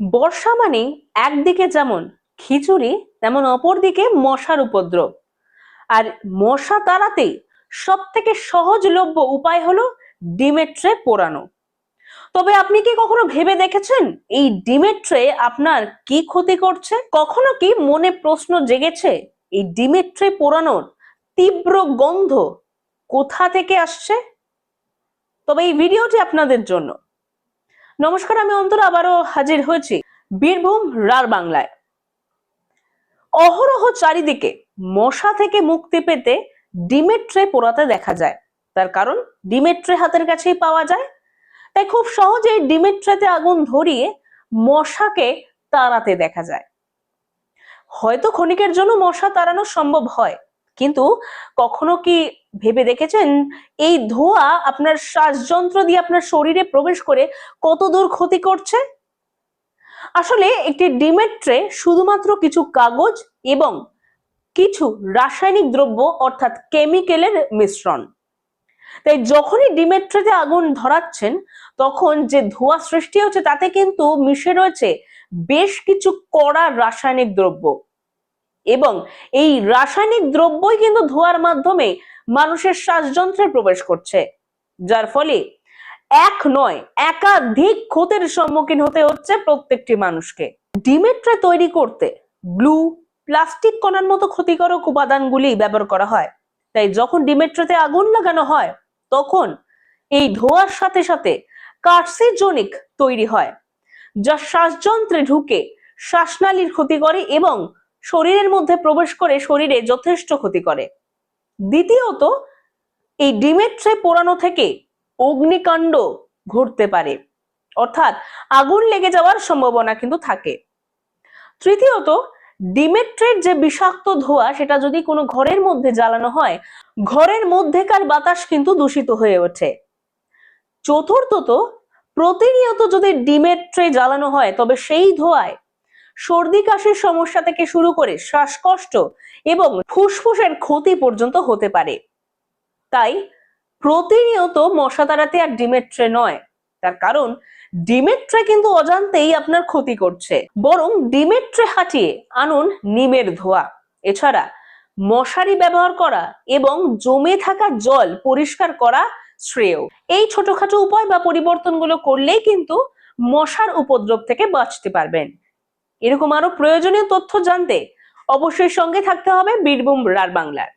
বর্ষা মানে একদিকে যেমন খিচুড়ি, তেমন অপরদিকে মশার উপদ্রব। আর মশা তাড়াতে সব থেকে সহজলভ্য উপায় হলো ডিমের ট্রে পোড়ানো। তবে আপনি কি কখনো ভেবে দেখেছেন এই ডিমের ট্রে আপনার কি ক্ষতি করছে? কখনো কি মনে প্রশ্ন জেগেছে এই ডিমের ট্রে পোড়ানোর তীব্র গন্ধ কোথা থেকে আসছে? তবে এই ভিডিওটি আপনাদের জন্য। নমস্কার, আমি অন্তরা আবারও হাজির হয়েছি বীরভূম রার বাংলায়। অহরহ চারিদিকে মশা থেকে মুক্তি পেতে ডিমের ট্রে পোড়াতে দেখা যায়। তার কারণ, ডিমের ট্রে হাতের কাছেই পাওয়া যায়। তাই খুব সহজেই ডিমের ট্রেতে আগুন ধরিয়ে মশাকে তাড়াতে দেখা যায়। হয়তো ক্ষণিকের জন্য মশা তাড়ানো সম্ভব হয় কিন্তু কখনো কি ভেবে দেখেছেন? এই ধোঁয়া আপনার শ্বাসযন্ত্র দিয়ে আপনার শরীরে প্রবেশ করে কত দূর ক্ষতি করছে? আসলে একটি ডিমের ট্রে শুধুমাত্র কিছু কাগজ এবং কিছু রাসায়নিক দ্রব্য, অর্থাৎ কেমিক্যালের মিশ্রণ। তাই যখনই ডিমের ট্রেতে আগুন ধরাচ্ছেন, তখন যে ধোঁয়া সৃষ্টি হচ্ছে তাতে কিন্তু মিশে রয়েছে বেশ কিছু কড়া রাসায়নিক দ্রব্য। এবং এই রাসায়নিক দ্রব্যই কিন্তু ধোঁয়ার মাধ্যমে মানুষের শ্বাসযন্ত্রে প্রবেশ করছে, যার ফলে এক নয়, একাধিক ক্ষতির সম্মুখীন হতে হচ্ছে প্রত্যেকটি মানুষকে। ডিমের ট্রে তৈরি করতে গ্লু প্লাস্টিক কণার মতো ক্ষতিকারক উপাদানগুলি ব্যবহার করা হয়। তাই যখন ডিমের ট্রেতে আগুন লাগানো হয়, তখন এই ধোঁয়ার সাথে সাথে কার্সিজনিক তৈরি হয়, যা শ্বাসযন্ত্রে ঢুকে শ্বাসনালীর ক্ষতি করে এবং শরীরের মধ্যে প্রবেশ করে শরীরে যথেষ্ট ক্ষতি করে। দ্বিতীয়ত, এই ডিমের ট্রে পোড়ানো থেকে অগ্নিকাণ্ড ঘটতে পারে। অর্থাৎ আগুন লেগে যাওয়ার সম্ভাবনা কিন্তু থাকে। তৃতীয়ত, ডিমের ট্রের যে বিষাক্ত ধোঁয়া, সেটা যদি কোনো ঘরের মধ্যে জ্বালানো হয়, ঘরের মধ্যেকার বাতাস কিন্তু দূষিত হয়ে ওঠে। চতুর্থত, প্রতিনিয়ত যদি ডিমের ট্রে জ্বালানো হয়, তবে সেই ধোঁয়ায় সর্দি কাশির সমস্যা থেকে শুরু করে শ্বাসকষ্ট এবং ফুসফুসের ক্ষতি পর্যন্ত হতে পারে। তাই প্রতিনিয়ত মশা তাড়াতে আর ডিমের ট্রে নয়। তার কারণ, ডিমের ট্রে কিন্তু অজান্তেই আপনার ক্ষতি করছে। বরং ডিমের ট্রে হাঁটিয়ে আনুন নিমের ধোয়া। এছাড়া মশারি ব্যবহার করা এবং জমে থাকা জল পরিষ্কার করা শ্রেয়। এই ছোটখাটো উপায় বা পরিবর্তনগুলো করলেই কিন্তু মশার উপদ্রব থেকে বাঁচতে পারবেন। এরকম আরও প্রয়োজনীয় তথ্য জানতে অবশ্যই সঙ্গে থাকতে হবে বীরভূম রার বাংলার।